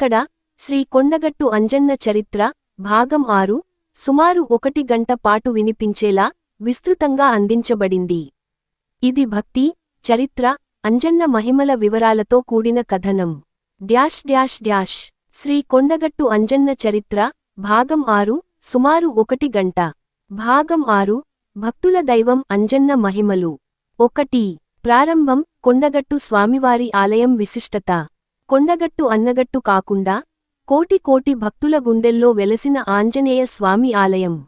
ఇక్కడ శ్రీ కొండగట్టు అంజన్న చరిత్ర భాగం ఆరు సుమారు ఒకటి గంట పాటు వినిపించేలా విస్తృతంగా అందించబడింది. ఇది భక్తి చరిత్ర అంజన్న మహిమల వివరాలతో కూడిన కథనం. Dash dash dash. Shri Kondagattu Anjanna చరిత్ర భాగం ఆరు సుమారు ఒకటి గంట. భాగం ఆరు భక్తుల దైవం అంజన్న మహిమలు. ఒకటి. ప్రారంభం కొండగట్టు స్వామివారి ఆలయం విశిష్టత. కొండగట్టు అన్నగట్టు కాకుండా కోటి కోటి భక్తుల గుండెల్లో వెలసిన ఆంజనేయ స్వామి ఆలయం.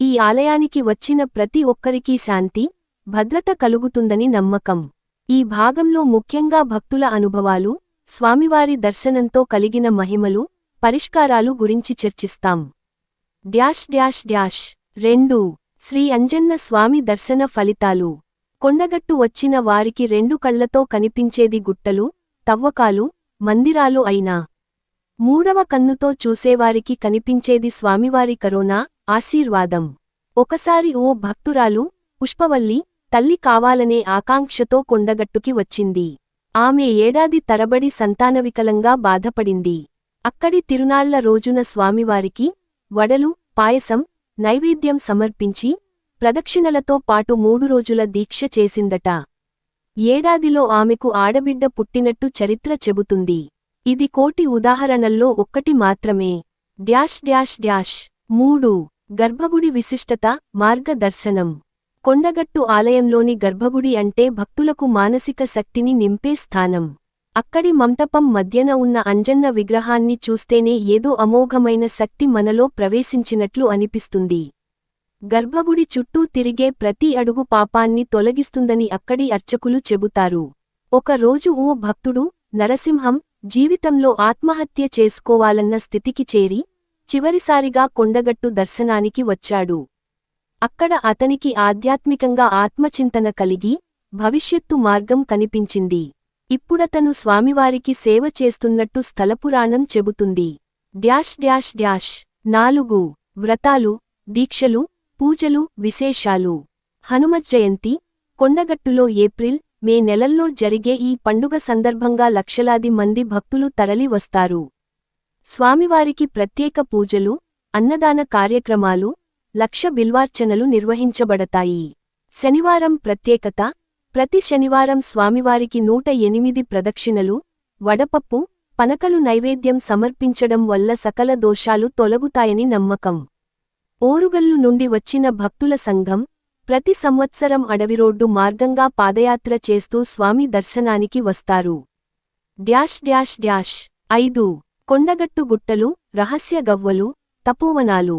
ఈ ఆలయానికి వచ్చిన ప్రతి ఒక్కరికీ శాంతి భద్రత కలుగుతుందని నమ్మకం. ఈ భాగంలో ముఖ్యంగా భక్తుల అనుభవాలు స్వామివారి దర్శనంతో కలిగిన మహిమలు పరిష్కారాలు గురించి చర్చిస్తాం. Dash dash dash. రెండు. శ్రీ అంజన్న స్వామి దర్శన ఫలితాలు. కొండగట్టు వచ్చిన వారికి రెండు కళ్ళతో కనిపించేది గుట్టలు తవ్వకాలు మందిరాలు అయినా. మూడవ కన్నుతో చూసేవారికి కనిపించేది స్వామివారి కరోనా ఆశీర్వాదం. ఒకసారి ఓ భక్తురాలు పుష్పవల్లి తల్లి కావాలనే ఆకాంక్షతో కొండగట్టుకి వచ్చింది. ఆమె ఏడాది తరబడి సంతానవికలంగా బాధపడింది. అక్కడి తిరునాళ్ళ రోజున స్వామివారికి వడలు పాయసం నైవేద్యం సమర్పించి ప్రదక్షిణలతో పాటు మూడు రోజుల దీక్ష చేసిందట. ఏడాదిలో ఆమెకు ఆడబిడ్డ పుట్టినట్టు చరిత్ర చెబుతుంది. ఇది కోటి ఉదాహరణల్లో ఒక్కటి మాత్రమే. Dash dash dash. మూడు. గర్భగుడి విశిష్టత మార్గదర్శనం. కొండగట్టు ఆలయంలోని గర్భగుడి అంటే భక్తులకు మానసిక శక్తిని నింపే స్థానం. అక్కడి మంటపం మధ్యన ఉన్న అంజన్న విగ్రహాన్ని చూస్తేనే ఏదో అమోఘమైన శక్తి మనలో ప్రవేశించినట్లు అనిపిస్తుంది. గర్భగుడి చుట్టూ తిరిగే ప్రతి అడుగు పాపాన్ని తొలగిస్తుందని అక్కడి అర్చకులు చెబుతారు. ఒక రోజు ఓ భక్తుడు నరసింహం జీవితంలో ఆత్మహత్య చేసుకోవాలన్న స్థితికి చేరి చివరిసారిగా కొండగట్టు దర్శనానికి వచ్చాడు. అక్కడ అతనికి ఆధ్యాత్మికంగా ఆత్మచింతన కలిగి భవిష్యత్తు మార్గం కనిపించింది. ఇప్పుడతను స్వామివారికి సేవ చేస్తున్నట్టు స్థలపురాణం చెబుతుంది. Dash dash dash. నాలుగు. వ్రతాలు దీక్షలు పూజలు విశేషాలు. హనుమత్ జయంతి కొండగట్టులో ఏప్రిల్ మే నెలల్లో జరిగే ఈ పండుగ సందర్భంగా లక్షలాది మంది భక్తులు తరలి వస్తారు. స్వామివారికి ప్రత్యేక పూజలు అన్నదాన కార్యక్రమాలు లక్ష బిల్వార్చనలు నిర్వహించబడతాయి. శనివారం ప్రత్యేకత ప్రతి శనివారం స్వామివారికి నూట ఎనిమిది ప్రదక్షిణలు వడపప్పు పనకలు నైవేద్యం సమర్పించడం వల్ల సకల దోషాలు తొలగుతాయని నమ్మకం. ఓరుగల్లు నుండి వచ్చిన భక్తుల సంఘం ప్రతి సంవత్సరం అడవిరోడ్డు మార్గంగా పాదయాత్ర చేస్తూ స్వామి దర్శనానికి వస్తారు. Dash dash dash. ఐదు. కొండగట్టు గుట్టలు రహస్య గవ్వలు తపోవనాలు.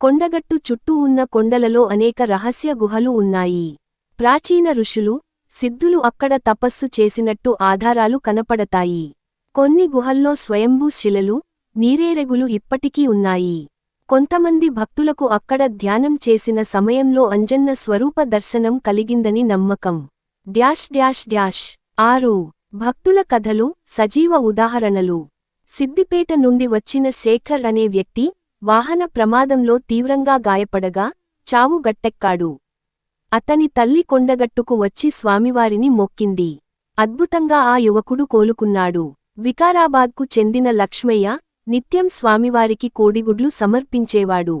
కొండగట్టు చుట్టూ ఉన్న కొండలలో అనేక రహస్య గుహలు ఉన్నాయి. ప్రాచీన ఋషులు సిద్ధులు అక్కడ తపస్సు చేసినట్టు ఆధారాలు కనపడతాయి. కొన్ని గుహల్లో స్వయంభూ శిలలు నీరేరెగులు ఇప్పటికీ ఉన్నాయి. కొంతమంది భక్తులకు అక్కడ ధ్యానం చేసిన సమయంలో అంజన్న స్వరూప దర్శనం కలిగిందని నమ్మకం. Dash dash dash. ఆరు. భక్తుల కథలు సజీవ ఉదాహరణలు. సిద్దిపేట నుండి వచ్చిన శేఖర్ అనే వ్యక్తి వాహన ప్రమాదంలో తీవ్రంగా గాయపడగా చావు గట్టెక్కాడు. అతని తల్లి కొండగట్టుకు వచ్చి స్వామివారిని మొక్కింది. అద్భుతంగా ఆ యువకుడు కోలుకున్నాడు. వికారాబాద్కు చెందిన లక్ష్మయ్య నిత్యం స్వామివారికి కోడిగుడ్లు సమర్పించేవాడు.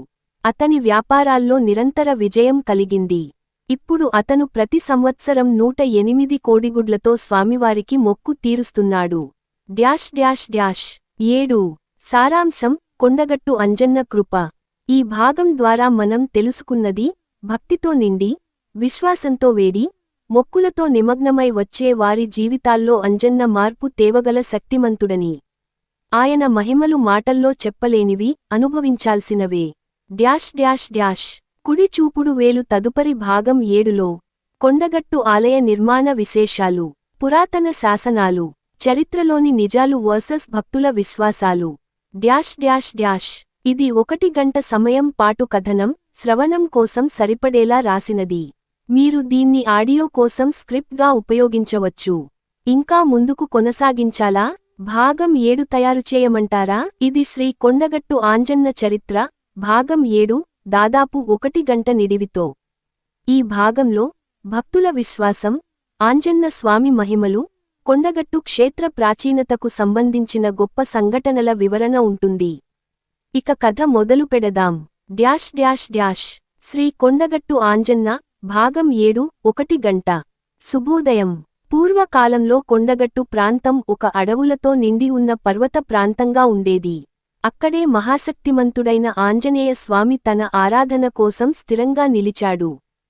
అతని వ్యాపారాల్లో నిరంతర విజయం కలిగింది. ఇప్పుడు అతను ప్రతి సంవత్సరం నూట ఎనిమిది కోడిగుడ్లతో స్వామివారికి మొక్కు తీరుస్తున్నాడు. Dash dash dash. ఏడు. సారాంశం కొండగట్టు అంజన్న కృప. ఈ భాగం ద్వారా మనం తెలుసుకున్నది భక్తితో నిండి విశ్వాసంతో వేడి మొక్కులతో నిమగ్నమై వచ్చే వారి జీవితాల్లో అంజన్న మార్పు తేవగల శక్తిమంతుడని. ఆయన మహిమలు మాటల్లో చెప్పలేనివి అనుభవించాల్సినవే. Dash dash dash. కుడి చూపుడు వేలు తదుపరి భాగం ఏడులో. కొండగట్టు ఆలయ నిర్మాణ విశేషాలు. పురాతన శాసనాలు. చరిత్రలోని నిజాలు వర్సెస్ భక్తుల విశ్వాసాలు. Dash dash dash. ఇది ఒకటి గంట సమయం పాటు కథనం శ్రవణం కోసం సరిపడేలా రాసినది. మీరు దీన్ని ఆడియో కోసం స్క్రిప్ట్గా ఉపయోగించవచ్చు. ఇంకా ముందుకు కొనసాగించాలా? భాగం ఏడు తయారు చేయమంటారా? ఇది శ్రీ కొండగట్టు ఆంజన్న చరిత్ర భాగం ఏడు దాదాపు ఒకటి గంట నిడివితో. ఈ భాగంలో భక్తుల విశ్వాసం ఆంజన్న స్వామి మహిమలు కొండగట్టు క్షేత్ర ప్రాచీనతకు సంబంధించిన గొప్ప సంఘటనల వివరణ ఉంటుంది. ఇక కథ మొదలు పెడదాం. Dash dash dash. Shri Kondagattu Anjanna భాగం ఏడు ఒకటి గంట. శుభోదయం. పూర్వకాలంలో కొండగట్టు ప్రాంతం ఒక అడవులతో నిండి ఉన్న పర్వత ప్రాంతంగా ఉండేది. అక్కడే మహాశక్తిమంతుడైన ఆంజనేయ స్వామి తన ఆరాధన కోసం స్థిరంగా నిలిచాడు.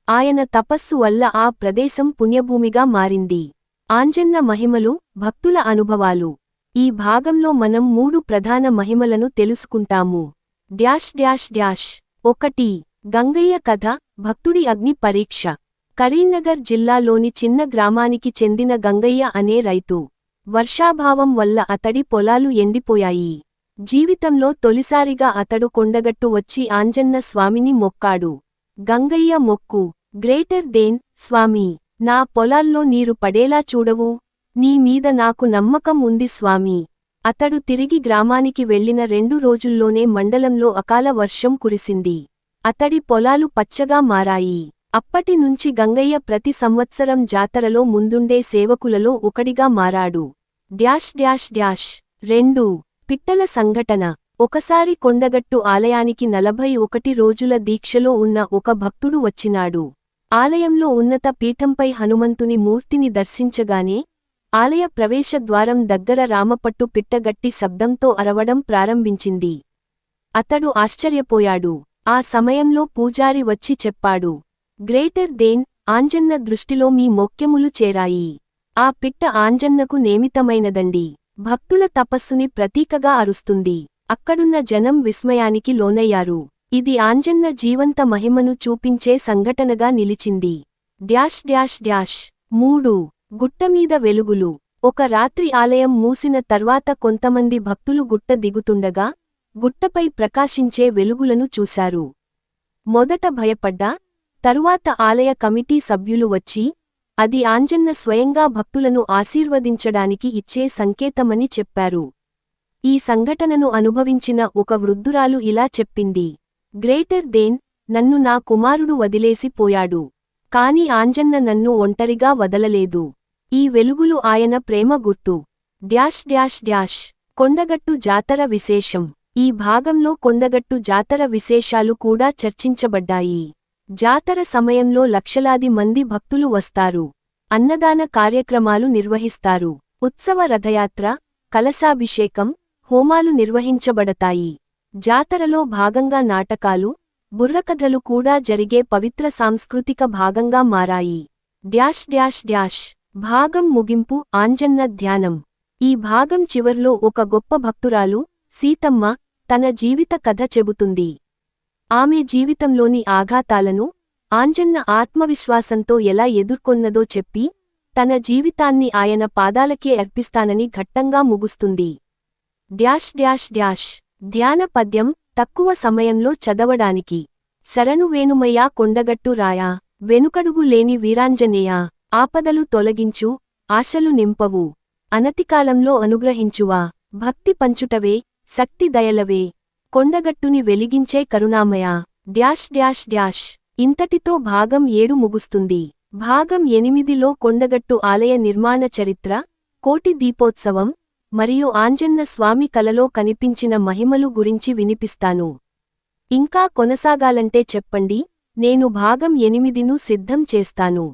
ఆయన తపస్సు వల్ల ఆ ప్రదేశం పుణ్యభూమిగా మారింది. ఆంజన్న మహిమలు భక్తుల అనుభవాలు. ఈ భాగంలో మనం మూడు ప్రధాన మహిమలను తెలుసుకుంటాము. Dash dash dash. ఒకటి గంగయ్య కథ భక్తుడి అగ్ని పరీక్ష. కరీంనగర్ జిల్లాలోని చిన్న గ్రామానికి చెందిన గంగయ్య అనే రైతు. వర్షాభావం వల్ల అతడి పొలాలు ఎండిపోయాయి. జీవితంలో తొలిసారిగా అతడు కొండగట్టు వచ్చి ఆంజన్న స్వామిని మొక్కాడు. గంగయ్య మొక్కు. గ్రేటర్ దేన్ స్వామి నా పొలాల్లో నీరు పడేలా చూడవు. నీ మీద నాకు నమ్మకం ఉంది స్వామి. అతడు తిరిగి గ్రామానికి వెళ్ళిన రెండు రోజుల్లోనే మండలంలో అకాల వర్షం కురిసింది. అతడి పొలాలు పచ్చగా మారాయి. అప్పటి నుంచి గంగయ్య ప్రతి సంవత్సరం జాతరలో ముందుండే సేవకులలో ఒకడిగా మారాడు. Dash dash dash. రెండు. పిట్టల సంఘటన. ఒకసారి కొండగట్టు ఆలయానికి నలభై ఒకటి రోజుల దీక్షలో ఉన్న ఒక భక్తుడు వచ్చినాడు. ఆలయంలో ఉన్నత పీఠంపై హనుమంతుని మూర్తిని దర్శించగానే ఆలయ ప్రవేశద్వారం దగ్గర రామపట్టు పిట్టగట్టి శబ్దంతో అరవడం ప్రారంభించింది. అతడు ఆశ్చర్యపోయాడు. ఆ సమయంలో పూజారి వచ్చి చెప్పాడు. గ్రేటర్ దేన్ ఆంజన్న దృష్టిలో మీ మొక్కెములు చేరాయి. ఆ పిట్ట ఆంజన్నకు నేమితమైనదండి. భక్తుల తపస్సుని ప్రతీకగా అరుస్తుంది. అక్కడున్న జనం విస్మయానికి లోనయ్యారు. ఇది ఆంజన్న జీవంత మహిమను చూపించే సంఘటనగా నిలిచింది. Dash dash dash. మూడు. గుట్టమీద వెలుగులు. ఒక రాత్రి ఆలయం మూసిన తర్వాత కొంతమంది భక్తులు గుట్ట దిగుతుండగా గుట్టపై ప్రకాశించే వెలుగులను చూశారు. మొదట భయపడ్డా తరువాత ఆలయ కమిటీ సభ్యులు వచ్చి అది ఆంజన్న స్వయంగా భక్తులను ఆశీర్వదించడానికి ఇచ్చే సంకేతమని చెప్పారు. ఈ సంఘటనను అనుభవించిన ఒక వృద్ధురాలు ఇలా చెప్పింది. గ్రేటర్ దేన్ నన్ను నా కుమారుడు వదిలేసి పోయాడు. కాని ఆంజన్న నన్ను ఒంటరిగా వదలలేదు. ఈ వెలుగులు ఆయన ప్రేమ గుర్తు. Dash dash dash. కొండగట్టు జాతర విశేషం. ఈ భాగంలో కొండగట్టు జాతర విశేషాలు కూడా చర్చించబడ్డాయి. జాతర సమయంలో లక్షలాది మంది భక్తులు వస్తారు. అన్నదాన కార్యక్రమాలు నిర్వహిస్తారు. ఉత్సవ రథయాత్ర కలశాభిషేకం హోమాలు నిర్వహించబడతాయి. జాతరలో భాగంగా నాటకాలు బుర్రకథలు కూడా జరిగే పవిత్ర సాంస్కృతిక భాగంగా మారాయి. డ్యాష్ డ్యాష్ డ్యాష్ భాగం ముగింపు ఆంజన్న ధ్యానం. ఈ భాగం చివర్లో ఒక గొప్ప భక్తురాలు సీతమ్మ తన జీవిత కథ చెబుతుంది. ఆమె జీవితంలోని ఆఘాతాలను ఆంజన్న ఆత్మవిశ్వాసంతో ఎలా ఎదుర్కొన్నదో చెప్పి తన జీవితాన్ని ఆయన పాదాలకే అర్పిస్తానని ఘట్టంగా ముగుస్తుంది. Dash dash dash. ధ్యాన పద్యం తక్కువ సమయంలో చదవడానికి. శరణు వేణుమయ్యా కొండగట్టు రాయా. వెనుకడుగు లేని వీరాంజనేయా. ఆపదలు తొలగించు ఆశలు నింపవు. అనతికాలంలో అనుగ్రహించువా. భక్తి పంచుటవే శక్తి దయలవే. కొండగట్టుని వెలిగించే కరుణామయా. Dash dash dash. ఇంతటితో భాగం ఏడు ముగుస్తుంది. భాగం ఎనిమిదిలో కొండగట్టు ఆలయ నిర్మాణ చరిత్ర కోటి దీపోత్సవం మరియు ఆంజన్న స్వామి కలలో కనిపించిన మహిమలు గురించి వినిపిస్తాను. ఇంకా కొనసాగాలంటే చెప్పండి నేను భాగం ఎనిమిదిను సిద్ధం చేస్తాను.